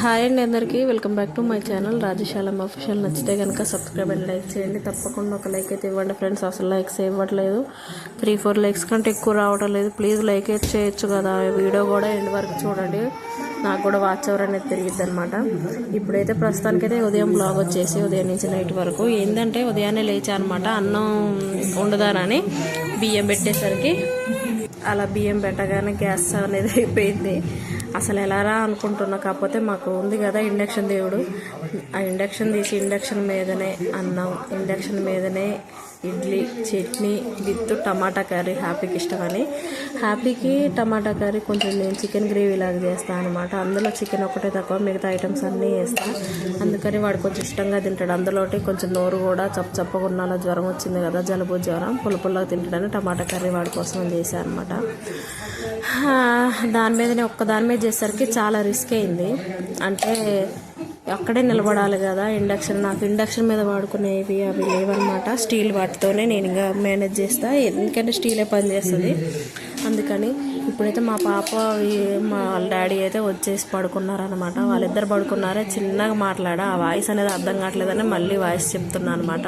Hi అండి అందరికీ. Welcome back to my channel Rajashalam official. నచ్చితే కనుక సబ్స్క్రైబ్ అండ్ లైక్ చేయండి. తప్పకుండా ఒక లైక్ అయితే ఇవ్వండి ఫ్రెండ్స్. అసలు లైక్స్ ఇవ్వట్లేదు. త్రీ ఫోర్ లైక్స్ కంటే ఎక్కువ రావడం లేదు. ప్లీజ్ లైక్ అయితే చేయొచ్చు కదా. వీడియో కూడా ఎండ్ వరకు చూడండి. నాకు కూడా వాచ్ అవర్ అనేది తిరిగిద్ది అనమాట ఇప్పుడైతే ప్రస్తుతానికైతే ఉదయం బ్లాగ్ వచ్చేసి ఉదయం నుంచి నైట్ వరకు. ఏంటంటే ఉదయాన్నే లేచా అనమాట అన్నం ఉండదానని బియ్యం పెట్టేసరికి. అలా బియ్యం పెట్టగానే గ్యాస్ అనేది అయిపోయింది. అసలు ఎలారా అనుకుంటున్నా కాకపోతే మాకు ఉంది కదా ఇండక్షన్ దేవుడు. ఆ ఇండక్షన్ తీసి ఇండక్షన్ మీదనే అన్నం. ఇండక్షన్ మీదనే idli chutney with tomato curry హ్యాపీకి ఇష్టమని. హ్యాపీకి టమాటా కర్రీ కొంచెం నేను చికెన్ గ్రేవీ లాగా చేస్తాను అనమాట అందులో చికెన్ ఒకటే తక్కువ మిగతా ఐటమ్స్ అన్నీ వేస్తాను అందుకని వాడు కొంచెం ఇష్టంగా తింటాడు. అందులోటి కొంచెం నోరు కూడా చప్ప చప్పగా జ్వరం వచ్చింది కదా జలుబు జ్వరం పుల్ల పుల్లగా తింటాడని టమాటా కర్రీ వాడి కోసం చేశాను అనమాట దాని మీదనే ఒక్క దాని మీద చేసేసరికి చాలా రిస్క్ అయింది. అంటే అక్కడే నిలబడాలి కదా ఇండక్షన్. నాకు ఇండక్షన్ మీద వాడుకునేవి అవి లేవన్నమాట. స్టీల్ వాటితోనే నేను ఇంకా మేనేజ్ చేస్తా. ఎందుకంటే స్టీలే పని చేస్తుంది అందుకని ఇప్పుడైతే మా పాప మా వాళ్ళ డాడీ అయితే వచ్చేసి పడుకున్నారనమాట వాళ్ళిద్దరు పడుకున్నారే చిన్నగా మాట్లాడా. ఆ వాయిస్ అనేది అర్థం కావట్లేదని మళ్ళీ వాయిస్ చెప్తున్నా అనమాట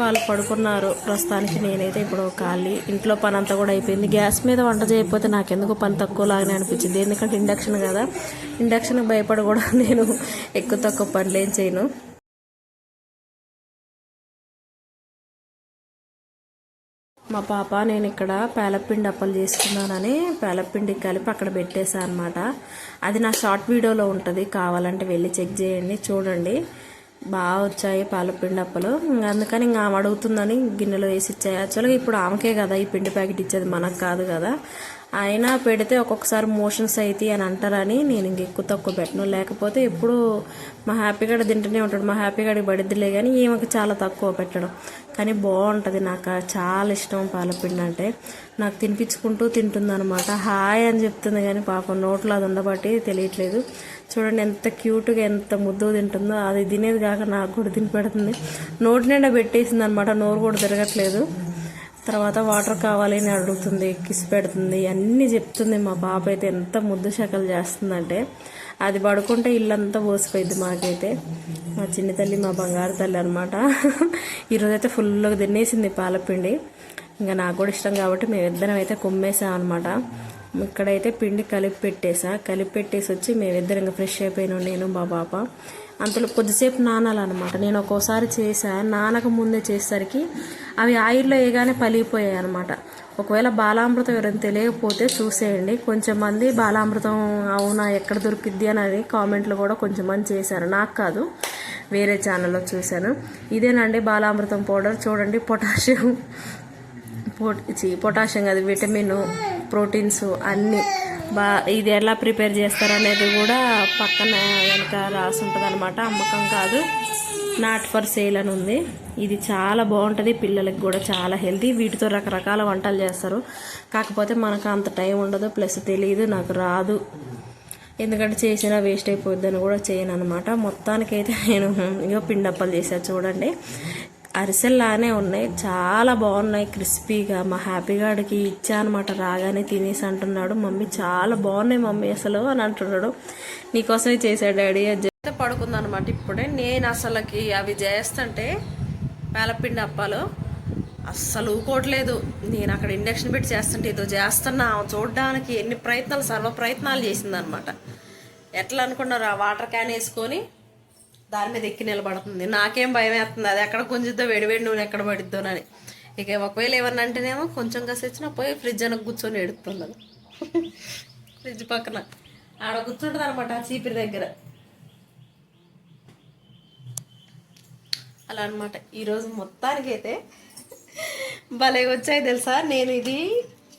వాళ్ళు పడుకున్నారు. ప్రస్తుతానికి నేనైతే ఇప్పుడు ఖాళీ. ఇంట్లో పని అంతా కూడా అయిపోయింది. గ్యాస్ మీద వంట చేయకపోతే నాకెందుకు పని తక్కువ లాగానే అనిపించింది. ఎందుకంటే ఇండక్షన్ కదా. ఇండక్షన్కి భయపడి కూడా నేను ఎక్కువ తక్కువ పనులు ఏం చేయను. మా పాప నేను ఇక్కడ పేలపిండి అప్పలు చేసుకున్నానని పేలపిండి కలిపి అక్కడ పెట్టేసా అనమాట అది నా షార్ట్ వీడియోలో ఉంటుంది కావాలంటే వెళ్ళి చెక్ చేయండి చూడండి. బాగా వచ్చాయి పాలపిండి అప్పలు. అందుకని ఇంకా ఆమె అడుగుతుందని గిన్నెలో వేసి ఇచ్చాయి. యాక్చువల్గా ఇప్పుడు ఆమెకే కదా ఈ పిండి ప్యాకెట్ ఇచ్చేది మనకు కాదు కదా. అయినా పెడితే ఒక్కొక్కసారి మోషన్స్ అవుతాయి అని అంటారని నేను ఇంక ఎక్కువ తక్కువ పెట్టను. లేకపోతే ఎప్పుడు మా హ్యాపీగాడు తింటూనే ఉంటాడు. మా హ్యాపీగాడికి పడిద్దిలే కానీ ఈమెకి చాలా తక్కువ పెట్టడం. కానీ బాగుంటుంది నాకు. చాలా ఇష్టం పాలపిండి అంటే. నాకు తినిపించుకుంటూ తింటుంది అనమాట హాయ్ అని చెప్తుంది కానీ పాపం నోట్లో అది ఉండబట్టి తెలియట్లేదు. చూడండి ఎంత క్యూట్గా ఎంత ముద్దు తింటుందో. అది తినేది కాక నాకు కూడా తిని పెడుతుంది నోటి నిండా పెట్టేసింది అనమాట నోరు కూడా తిరగట్లేదు. తర్వాత వాటర్ కావాలి అని అడుగుతుంది కిస్ పెడుతుంది అన్నీ చెప్తుంది. మా పాప అయితే ఎంత ముద్దు శకలు చేస్తుందంటే అది పడుకుంటే ఇల్లంతా పోసిపోయింది మాకైతే. మా చిన్ని తల్లి మా బంగారు తల్లి అనమాట ఈరోజైతే ఫుల్గా తినేసింది పాలపిండి. ఇంకా నాకు కూడా ఇష్టం కాబట్టి మేమిద్దరం అయితే కుమ్మేసాం అనమాట ఇక్కడైతే పిండి కలిపి పెట్టేసా. కలిపి పెట్టేసి వచ్చి మేమిద్దరం ఇంకా ఫ్రెష్ అయిపోయినాం నేను మా పాప అంతలో కొద్దిసేపు నానాలన్నమాట. నేను ఒక్కోసారి చేసా నానక ముందే చేసేసరికి అవి ఆయిల్లో వేయగానే పలిగిపోయాయి అనమాట ఒకవేళ బాలామృతం ఎవరైనా తెలియకపోతే చూసేయండి. కొంచెం మంది బాలామృతం అవునా ఎక్కడ దొరికిద్ది అని కామెంట్లు కూడా కొంచెం మంది చేశారు. నాకు కాదు వేరే ఛానల్లో చూశాను. ఇదేనండి బాలామృతం పౌడర్. చూడండి పొటాషియం. పొట్ పొటాషియం అది విటమిన్. ప్రోటీన్స్ అన్నీ బా ఇది ఎలా ప్రిపేర్ చేస్తారనేది కూడా పక్కన వెనక రాసి ఉంటుంది అనమాట అమ్మకం కాదు. నాట్ ఫర్ సేల్ అని ఉంది. ఇది చాలా బాగుంటుంది. పిల్లలకి కూడా చాలా హెల్తీ. వీటితో రకరకాల వంటలు చేస్తారు. కాకపోతే మనకు అంత టైం ఉండదు. ప్లస్ తెలియదు నాకు రాదు. ఎందుకంటే చేసినా వేస్ట్ అయిపోద్దని కూడా చేయను అనమాట మొత్తానికైతే నేను ఇగో పిండప్పలు చేశాను చూడండి. అరిసెల్లానే ఉన్నాయి. చాలా బాగున్నాయి. క్రిస్పీగా మా హ్యాపీగాడికి ఇచ్చా అనమాట రాగానే తినేసి అంటున్నాడు. మమ్మీ చాలా బాగున్నాయి మమ్మీ అసలు అని అంటున్నాడు. నీకోసమే చేశాడు డాడీ. అది పడుకుందనమాట ఇప్పుడే. నేను అసలుకి అవి చేస్తుంటే పేలపిండి అప్పాలు అస్సలు ఊకోవట్లేదు నేను అక్కడ ఇండక్షన్ పెట్టి చేస్తుంటే ఏదో చేస్తున్నా. చూడడానికి ఎన్ని ప్రయత్నాలు సర్వ ప్రయత్నాలు చేసిందనమాట ఎట్లా అనుకున్నారు? ఆ వాటర్ క్యాన్ వేసుకొని దాని మీద ఎక్కి నిలబడుతుంది. నాకేం భయం వేస్తుంది. అది ఎక్కడ గుంజిద్దో వేడి నూనె ఎక్కడ పడిద్దోనని. ఇక ఒకవేళ ఏమన్నా అంటేనేమో కొంచెం కాసి వచ్చినా పోయి ఫ్రిడ్జ్ అనకు కూర్చొని ఎడుతున్నది ఫ్రిడ్జ్ పక్కన. ఆడ కూర్చుంటుంది అనమాట ఆ చీపిరి దగ్గర. అలా అనమాట ఈరోజు మొత్తానికైతే భలే వచ్చాయి తెలుసా? నేను ఇది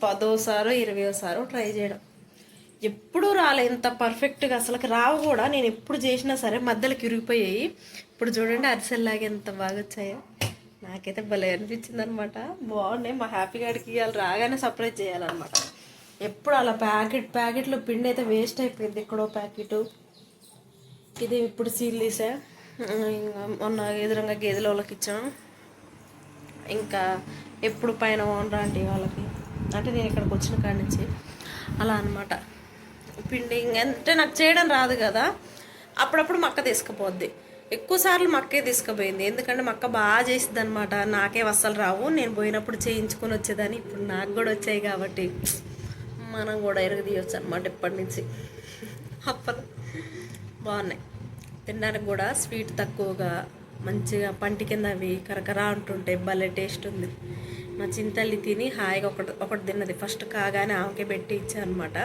పదోసారో ఇరవయోసారో ట్రై చేయడం. ఎప్పుడూ రాలే ఇంత పర్ఫెక్ట్గా అసలుకి రావు కూడా. నేను ఎప్పుడు చేసినా సరే మధ్యలోకి ఇరిగిపోయాయి. ఇప్పుడు చూడండి అరిసెల్లాగా ఎంత బాగా వచ్చాయో. నాకైతే భలే అనిపించింది అనమాట బాగున్నాయి. మా హ్యాపీ గారికి ఇవాళ రాగానే సర్ప్రైజ్ చేయాలన్నమాట. ఎప్పుడు అలా ప్యాకెట్ ప్యాకెట్లో పిండి అయితే వేస్ట్ అయిపోయింది. ఎక్కడో ప్యాకెట్ ఇది ఇప్పుడు సీల్ తీసా ఇంకా మొన్న ఎదురుగా గేదెల వాళ్ళకి ఇచ్చాం. ఇంకా ఎప్పుడు పైన ఓనర్ అంటే వాళ్ళకి. అంటే నేను ఇక్కడికి వచ్చిన కాడి నుంచి. అలా అనమాట పిండి అంటే నాకు చేయడం రాదు కదా. అప్పుడప్పుడు మక్క తీసుకుపోద్ది. ఎక్కువసార్లు మక్కే తీసుకుపోయింది. ఎందుకంటే మక్క బాగా చేసింది అనమాట నాకే అస్సలు రావు. నేను పోయినప్పుడు చేయించుకొని వచ్చేదాన్ని. ఇప్పుడు నాకు కూడా వచ్చాయి కాబట్టి మనం కూడా ఎరగదీయొచ్చు అనమాట ఇప్పటి నుంచి. అప్పలు బాగున్నాయి. తినడానికి కూడా స్వీట్ తక్కువగా మంచిగా పంటి కింద అవి కరకరా అంటుంటాయి భలే టేస్ట్ ఉంది. మా చింతల్లి తిని హాయిగా ఒకటి ఒకటి తిన్నది. ఫస్ట్ కాగానే ఆమెకే పెట్టి ఇచ్చా అనమాట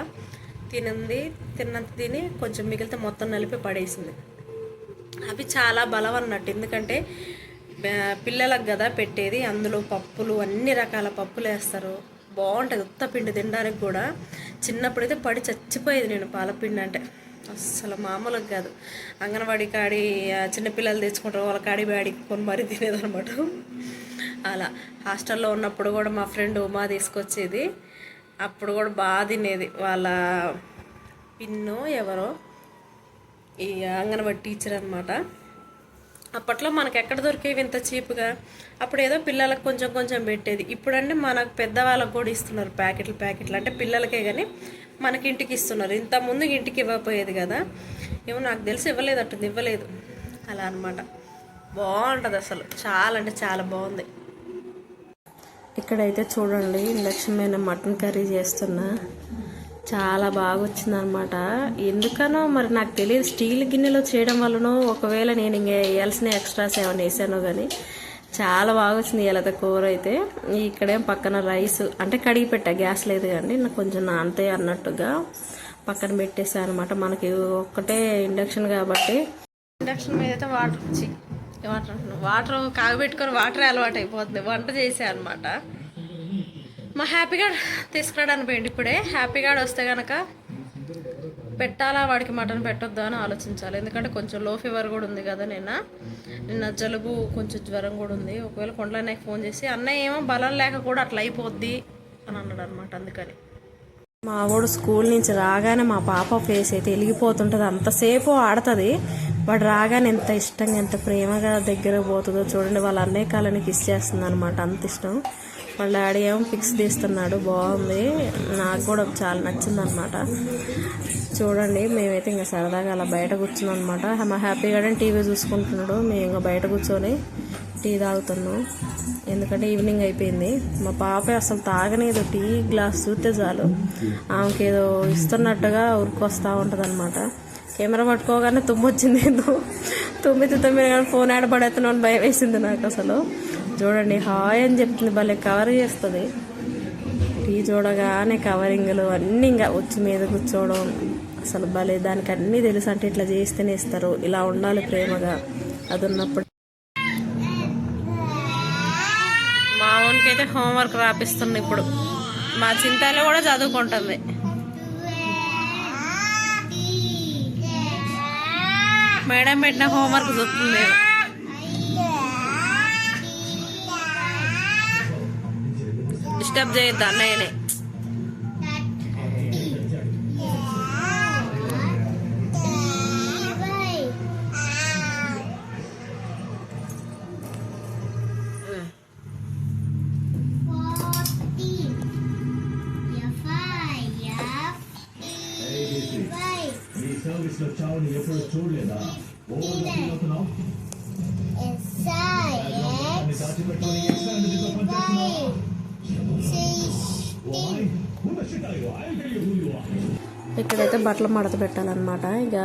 తినింది తిన్నంత తిని కొంచెం మిగిలితే మొత్తం నలిపి పడేసింది. అవి చాలా బలం అన్నట్టు. ఎందుకంటే పిల్లలకు కదా పెట్టేది అందులో పప్పులు అన్ని రకాల పప్పులు వేస్తారు. బాగుంటుంది. ఉత్త పిండి తినడానికి కూడా చిన్నప్పుడైతే పడి చచ్చిపోయేది నేను పాలపిండి అంటే. అస్సలు మామూలుగా కాదు. అంగన్వాడి కాడి చిన్నపిల్లలు తెచ్చుకుంటారు వాళ్ళ కాడి బ్యాడి కొని మరీ తినేదనమాట అలా. హాస్టల్లో ఉన్నప్పుడు కూడా మా ఫ్రెండ్ ఉమా తీసుకొచ్చేది. అప్పుడు కూడా బాగా తినేది. వాళ్ళ పిన్నో ఎవరో ఈ అంగన్వాడి టీచర్ అనమాట అప్పట్లో మనకు ఎక్కడ దొరికేవి ఇంత చీప్గా? అప్పుడు ఏదో పిల్లలకు కొంచెం కొంచెం పెట్టేది. ఇప్పుడంటే మనకు పెద్దవాళ్ళకు కూడా ఇస్తున్నారు ప్యాకెట్లు ప్యాకెట్లు. అంటే పిల్లలకే కానీ మనకి ఇంటికి ఇస్తున్నారు. ఇంత ముందు ఇంటికి ఇవ్వకపోయేది కదా. ఏమో నాకు తెలిసి ఇవ్వలేదు అట్టుంది ఇవ్వలేదు. అలా అనమాట బాగుంటుంది అసలు. చాలా అంటే చాలా బాగుంది. ఇక్కడైతే చూడండి ఇండక్షన్ మీద మటన్ కర్రీ చేస్తున్నా. చాలా బాగా వచ్చిందనమాట ఎందుకనో మరి నాకు తెలియదు స్టీల్ గిన్నెలో చేయడం వల్లనో ఒకవేళ నేను ఇంక వేయాల్సిన ఎక్స్ట్రాస్ ఏమైనా వేసానో కానీ చాలా బాగా వచ్చింది ఇలాత కూర అయితే. ఇక్కడేం పక్కన రైస్ అంటే కడిగి పెట్టా గ్యాస్ లేదు కానీ నాకు కొంచెం నాంతే అన్నట్టుగా పక్కన పెట్టేసా అనమాట మనకి ఒక్కటే ఇండక్షన్ కాబట్టి. ఇండక్షన్ మీద అయితే వాటర్ వచ్చి వాటర్ వాటర్ కాగబెట్టుకొని వాటర్ అలవాటు అయిపోతుంది వంట చేసే అనమాట మా హ్యాపీగా తీసుకురావడానికి పోయింది ఇప్పుడే. హ్యాపీగా వస్తే కనుక పెట్టాలా వాడికి మటన్ పెట్టొద్దా అని ఆలోచించాలి. ఎందుకంటే కొంచెం లో ఫీవర్ కూడా ఉంది కదా నిన్న. నిన్న జలుబు కొంచెం జ్వరం కూడా ఉంది. ఒకవేళ కొండలన్నయ్యకి ఫోన్ చేసి అన్నయ్య ఏమో బలం లేక కూడా అట్లా అయిపోద్ది అని అన్నాడు అనమాట అందుకని. మా వాడు స్కూల్ నుంచి రాగానే మా పాప ఫేస్ అయితే వెలిగిపోతుంటుంది. అంతసేపు ఆడుతుంది. వాడు రాగానే ఎంత ఇష్టంగా ఎంత ప్రేమగా దగ్గర పోతుందో చూడండి. వాళ్ళ అన్నయ్య కాలని కిస్ చేస్తుంది అనమాట అంత ఇష్టం. వాళ్ళ డాడీ ఏమో ఫిక్స్ తీస్తున్నాడు. బాగుంది. నాకు కూడా చాలా నచ్చింది అనమాట చూడండి మేమైతే ఇంకా సరదాగా అలా బయట కూర్చున్నాం అనమాట మా హ్యాపీగా టీవీ చూసుకుంటున్నాడు. మేము ఇంకా బయట కూర్చొని టీ తాగుతున్నాం. ఎందుకంటే ఈవినింగ్ అయిపోయింది. మా పాప అసలు తాగనేదో. టీ గ్లాస్ చూస్తే చాలు. ఆమెకి ఏదో ఇస్తున్నట్టుగా ఉరికొస్తూ ఉంటుంది అనమాట కెమెరా పట్టుకోగానే తుమ్మొచ్చింది ఏదో. తుమ్మితే తొమ్మిది కానీ ఫోన్ ఆడ పడేస్తున్నాను భయం వేసింది నాకు అసలు. చూడండి హాయ్ అని చెప్తుంది. భలే కవర్ చేస్తుంది. టీ చూడగానే కవరింగ్లు అన్నీ ఇంకా వచ్చి మీద కూర్చోవడం అసలు భలే. దానికి అన్నీ తెలుసు అంటే ఇట్లా చేస్తేనే ఇస్తారు ఇలా ఉండాలి ప్రేమగా. అది ఉన్నప్పుడు మా అయితే హోంవర్క్ రాపిస్తుంది ఇప్పుడు. మా చింతలో కూడా చదువుకుంటుంది. మేడం పెట్టిన హోంవర్క్ చూస్తుంది. డిస్టర్బ్ చేయొద్దు అన్నయ్యనే. Who you? Are. ఇక్కడైతే బట్టలు మడత పెట్టాలన్నమాట. ఇక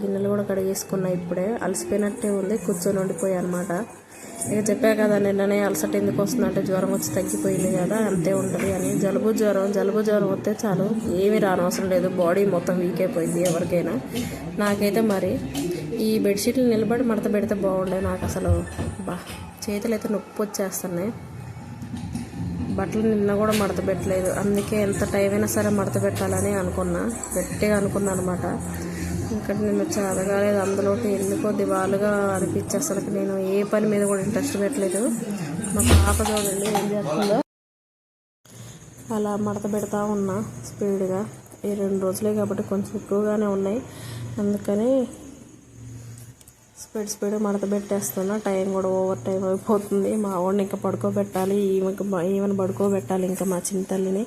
గిన్నెలు కూడా కడిగేసుకున్నా ఇప్పుడే. అలసిపోయినట్టే ఉంది. కూర్చొని ఉండిపోయా అనమాట ఇక చెప్పా కదా నిన్ననే అలసట ఎందుకు వస్తుందంటే జ్వరం వచ్చి తగ్గిపోయింది కదా అంతే ఉంటుంది అని. జలుబు జ్వరం జలుబు జ్వరం వస్తే చాలు. ఏమీ రానవసరం లేదు. బాడీ మొత్తం వీక్ అయిపోయింది ఎవరికైనా. నాకైతే మరి ఈ బెడ్షీట్లు నిలబడి మడత పెడితే బాగుండే నాకు అసలు. బా చేతులు అయితే నొప్పి వచ్చేస్తున్నాయి. బట్టలు నిన్న కూడా మడత పెట్టలేదు. అందుకే ఎంత టైం అయినా సరే మడత పెట్టాలని అనుకున్నా. గట్టిగా అనుకున్నా అనమాట ఇంకా నేను చదవలేదు. అందులోకి ఎందుకో దివాలుగా అనిపించి అసలు. నేను ఏ పని మీద కూడా ఇంట్రెస్ట్ పెట్టలేదు. మా పాప చూడండి ఏం చేస్తుందో. అలా మడత పెడతా ఉన్నా స్పీడ్గా ఈ రెండు రోజులే కాబట్టి కొంచెం ఎక్కువగానే ఉన్నాయి. అందుకని స్పీడ్ స్పీడ్ మడత పెట్టేస్తున్నా. టైం కూడా ఓవర్ టైం అయిపోతుంది. మా వాడిని ఇంకా పడుకోబెట్టాలి. ఈమెకి ఈమెను పడుకోబెట్టాలి ఇంకా మా చిన్న తల్లిని.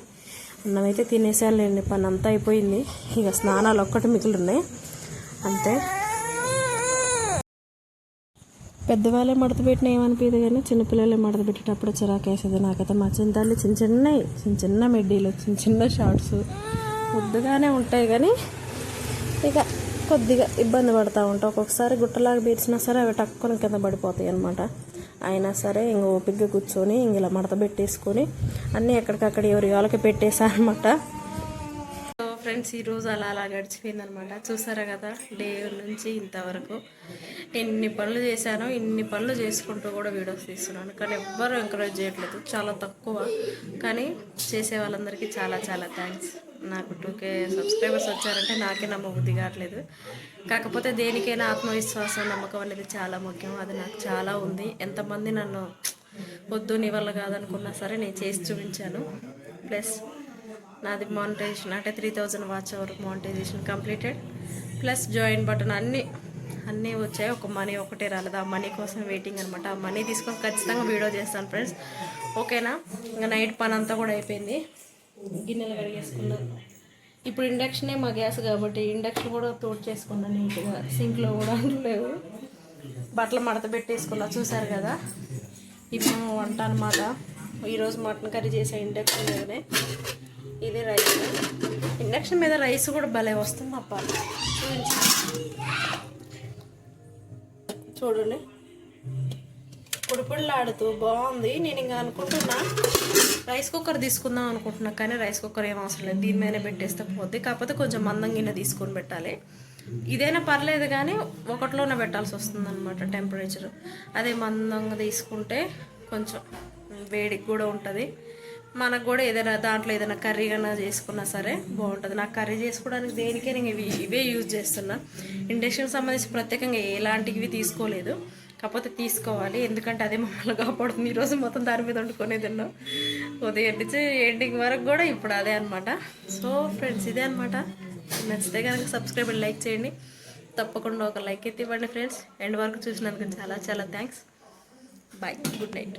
అన్నం అయితే తినేసానులేండి. పని అంతా అయిపోయింది. ఇక స్నానాలు ఒక్కటి మిగిలి ఉన్నాయి. అంతే. పెద్దవాళ్ళే మడత పెట్టిన ఏమనిపించదు కానీ చిన్నపిల్లలే మడత పెట్టేటప్పుడు చిరాకు వేసేది. నాకైతే మా చింతాలు చిన్న చిన్నవి చిన్న చిన్న మెడ్డీలు చిన్న చిన్న షార్ట్స్ ముద్దుగానే ఉంటాయి కానీ ఇక కొద్దిగా ఇబ్బంది పడతా ఉంటాం. ఒక్కొక్కసారి గుట్టలాగా బీడ్చినా సరే అవి టక్కున కింద పడిపోతాయి అనమాట అయినా సరే ఇంక ఓపికగా కూర్చొని ఇంక ఇలా మడత పెట్టేసుకొని అన్నీ ఎక్కడికక్కడ ఎవరి వాళ్ళకి పెట్టేశారనమాట ఫ్రెండ్స్ ఈరోజు అలా అలా గడిచిపోయిందనమాట. చూసారా కదా డే నుంచి ఇంతవరకు. ఎన్ని పనులు చేశానో ఇన్ని పనులు చేసుకుంటూ కూడా వీడియోస్ తీస్తున్నాను. కానీ ఎవ్వరూ ఎంకరేజ్ చేయట్లేదు. చాలా తక్కువ. కానీ చేసే వాళ్ళందరికీ చాలా చాలా థ్యాంక్స్ నాకు టూకే సబ్స్క్రైబర్స్ వచ్చారంటే నాకే నమ్మబుద్ధి కావట్లేదు. కాకపోతే దేనికైనా ఆత్మవిశ్వాసం నమ్మకం అనేది చాలా ముఖ్యం. అది నాకు చాలా ఉంది. ఎంతమంది నన్ను వద్దు నీ వల్ల కాదనుకున్నా సరే నేను చేసి చూపించాను. ప్లస్ నాది మానిటైజేషన్ అంటే three thousand watch hour monetization completed plus join button అన్నీ అన్నీ వచ్చాయి. ఒక మనీ ఒకటే రాలేదు. ఆ మనీ కోసం వెయిటింగ్ అనమాట ఆ మనీ తీసుకొని ఖచ్చితంగా వీడియో చేస్తాను ఫ్రెండ్స్ ఓకేనా ఇంకా నైట్ పని అంతా కూడా అయిపోయింది. గిన్నెలు కడిగేసుకున్నాను ఇప్పుడు ఇండక్షనే మా గ్యాస్ కాబట్టి ఇండక్షన్ కూడా తోడు చేసుకున్నాను నీట్గా. సింక్లో కూడా లేవు బట్టలు మడత పెట్టేసుకున్నా. చూసారు కదా? ఇప్పుడు వంట అనమాట ఈరోజు మటన్ కర్రీ చేసే ఇండక్షన్ మీదనే ఇది రైస్. ఇండక్షన్ మీద రైస్ కూడా భలే వస్తుంది అప్ప చూడండి పొడిపొడిలాడుతూ బాగుంది. నేను ఇంకా అనుకుంటున్నా రైస్ కుక్కర్ తీసుకుందాం అనుకుంటున్నా కానీ రైస్ కుక్కర్ ఏం అవసరం లేదు. దీని మీద పెట్టేస్తే పోద్ది. కాకపోతే కొంచెం మందం గిన్నె తీసుకొని పెట్టాలి. ఇదైనా పర్లేదు కానీ ఒకటిలోనే పెట్టాల్సి వస్తుంది అనమాట టెంపరేచర్. అదే మందంగా తీసుకుంటే కొంచెం వేడికి కూడా ఉంటుంది. మనకు కూడా ఏదైనా దాంట్లో ఏదైనా కర్రీ కన్నా చేసుకున్నా సరే బాగుంటుంది. నాకు కర్రీ చేసుకోవడానికి దేనికే నేను ఇవి ఇవే యూజ్ చేస్తున్నా. ఇండక్షన్ సంబంధించి ప్రత్యేకంగా ఎలాంటివి తీసుకోలేదు. కాకపోతే తీసుకోవాలి. ఎందుకంటే అదే మమ్మల్ని కాపాడుతుంది. ఈరోజు మొత్తం దాని మీద వండుకొని తిన్నాం. ఉదయం నుంచి ఎండింగ్ వరకు కూడా ఇప్పుడు అదే అనమాట సో ఫ్రెండ్స్ ఇదే అనమాట నచ్చితే కనుక సబ్స్క్రైబ్ లైక్ చేయండి. తప్పకుండా ఒక లైక్ అయితే ఇవ్వండి ఫ్రెండ్స్ ఎండ్ వరకు చూసినందుకు చాలా చాలా థ్యాంక్స్ బాయ్ గుడ్ నైట్